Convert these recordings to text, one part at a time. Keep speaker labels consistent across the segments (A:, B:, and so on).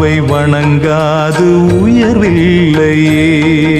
A: அம்மாவை வணங்காது உயர்வில்லையே.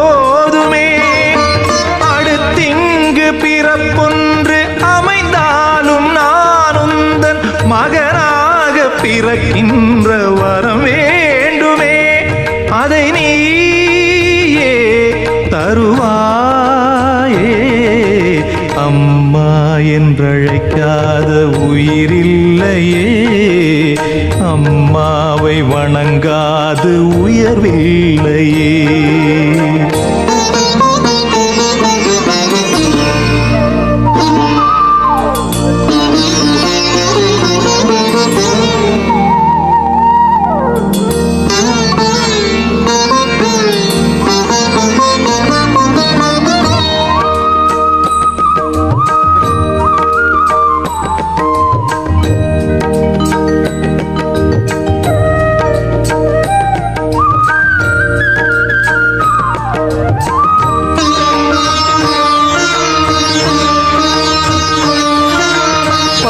A: போதுமே. அடுத்திங்கு பிறப்பொன்று அமைந்தாலும் நானுந்தன் மகனாக பிறக்கின்ற வரம் வேண்டுமே. அதை நீயே தருவாயே. அம்மா என்றழைக்காத உயிரில்லையே. அம்மாவை வணங்காது உயர்வில்லையே.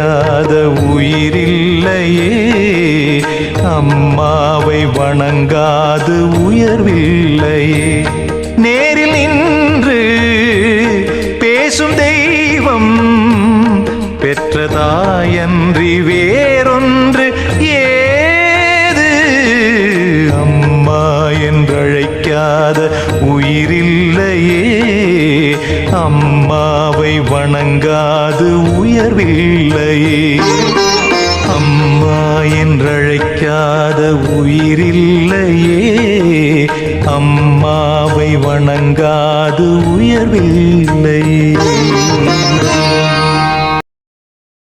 A: வணங்காத உயிரில்லையே. அம்மாவை வணங்காது உயர்வில்லையே. வணங்காது உயர்வில்லை. அம்மா என்றழைக்காத உயிரில்லையே.